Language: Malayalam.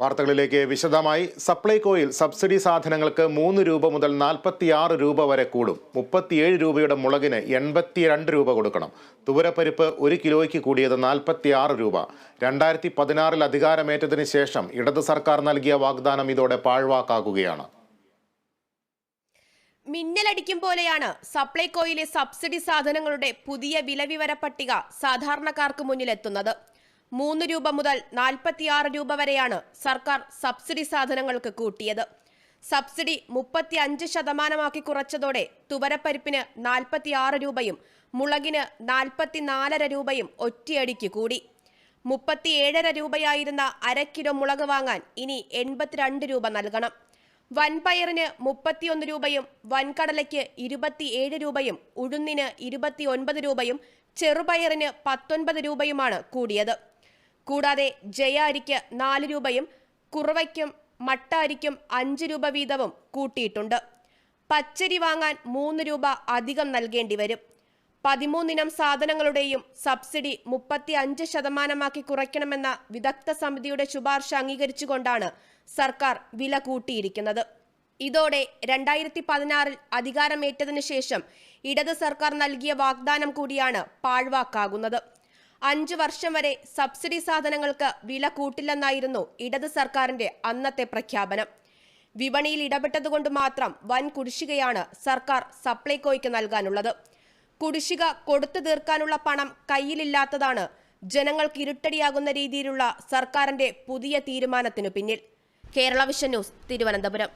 വാർത്തകളിലേക്ക് വിശദമായി. സപ്ലൈകോയിൽ സബ്സിഡി സാധനങ്ങൾക്ക് മൂന്ന് രൂപ മുതൽ നാൽപ്പത്തിയാറ് രൂപ വരെ കൂടും. മുപ്പത്തിയേഴ് രൂപയുടെ മുളകിന് എൺപത്തിരണ്ട് രൂപ കൊടുക്കണം. തുവരപ്പരിപ്പ് ഒരു കിലോയ്ക്ക് കൂടിയത് നാൽപ്പത്തിയാറ് രൂപ. രണ്ടായിരത്തി പതിനാറിൽ അധികാരമേറ്റതിന് ശേഷം ഇടത് സർക്കാർ നൽകിയ വാഗ്ദാനം ഇതോടെ പാഴ്വാക്കാക്കുകയാണ് മിന്നലടിക്കും പോലെയാണ് സപ്ലൈകോയിലെ സബ്സിഡി സാധനങ്ങളുടെ പുതിയ വിലവിവര പട്ടിക സാധാരണക്കാർക്ക് മുന്നിലെത്തുന്നത്. മൂന്ന് രൂപ മുതൽ നാൽപ്പത്തിയാറ് രൂപ വരെയാണ് സർക്കാർ സബ്സിഡി സാധനങ്ങൾക്ക് കൂട്ടിയത്. സബ്സിഡി മുപ്പത്തി അഞ്ച് ശതമാനമാക്കി കുറച്ചതോടെ തുവരപ്പരിപ്പിന് നാൽപ്പത്തിയാറ് രൂപയും മുളകിന് നാൽപ്പത്തിനാലര രൂപയും ഒറ്റയടിക്ക് കൂടി. മുപ്പത്തിയേഴര രൂപയായിരുന്ന അര കിലോ മുളക് വാങ്ങാൻ ഇനി എൺപത്തിരണ്ട് രൂപ നൽകണം. വൻപയറിന് മുപ്പത്തിയൊന്ന് രൂപയും വൻകടലയ്ക്ക് ഇരുപത്തിയേഴ് രൂപയും ഉഴുന്നിന് ഇരുപത്തിയൊൻപത് രൂപയും ചെറുപയറിന് പത്തൊൻപത് രൂപയുമാണ് കൂടിയത്. കൂടാതെ ജയ അരിക്ക് നാല് രൂപയും കുറവയ്ക്കും മട്ട അരിക്കും അഞ്ച് രൂപ വീതവും കൂട്ടിയിട്ടുണ്ട്. പച്ചരി വാങ്ങാൻ മൂന്ന് രൂപ അധികം നൽകേണ്ടി വരും. പതിമൂന്നിനം സാധനങ്ങളുടെയും സബ്സിഡി മുപ്പത്തി അഞ്ച് ശതമാനമാക്കി കുറയ്ക്കണമെന്ന വിദഗ്ധ സമിതിയുടെ ശുപാർശ അംഗീകരിച്ചുകൊണ്ടാണ് സർക്കാർ വില കൂട്ടിയിരിക്കുന്നത്. ഇതോടെ രണ്ടായിരത്തി പതിനാറിൽ അധികാരമേറ്റതിനു ശേഷം ഇടത് സർക്കാർ നൽകിയ വാഗ്ദാനം കൂടിയാണ് പാഴ്വാക്കാകുന്നത്. അഞ്ചു വർഷം വരെ സബ്സിഡി സാധനങ്ങൾക്ക് വില കൂട്ടില്ലെന്നായിരുന്നു ഇടത് സർക്കാരിന്റെ അന്നത്തെ പ്രഖ്യാപനം. വിപണിയിൽ ഇടപെട്ടതുകൊണ്ട് മാത്രം വൻ കുടിശ്ശികയാണ് സർക്കാർ സപ്ലൈകോയ്ക്ക് നൽകാനുള്ളത്. കുടിശ്ശിക കൊടുത്തു തീർക്കാനുള്ള പണം കയ്യിലില്ലാത്തതാണ് ജനങ്ങൾക്ക് ഇരുട്ടടിയാകുന്ന രീതിയിലുള്ള സർക്കാരിന്റെ പുതിയ തീരുമാനത്തിനു പിന്നിൽ. Kerala vision news Thiruvananthapuram.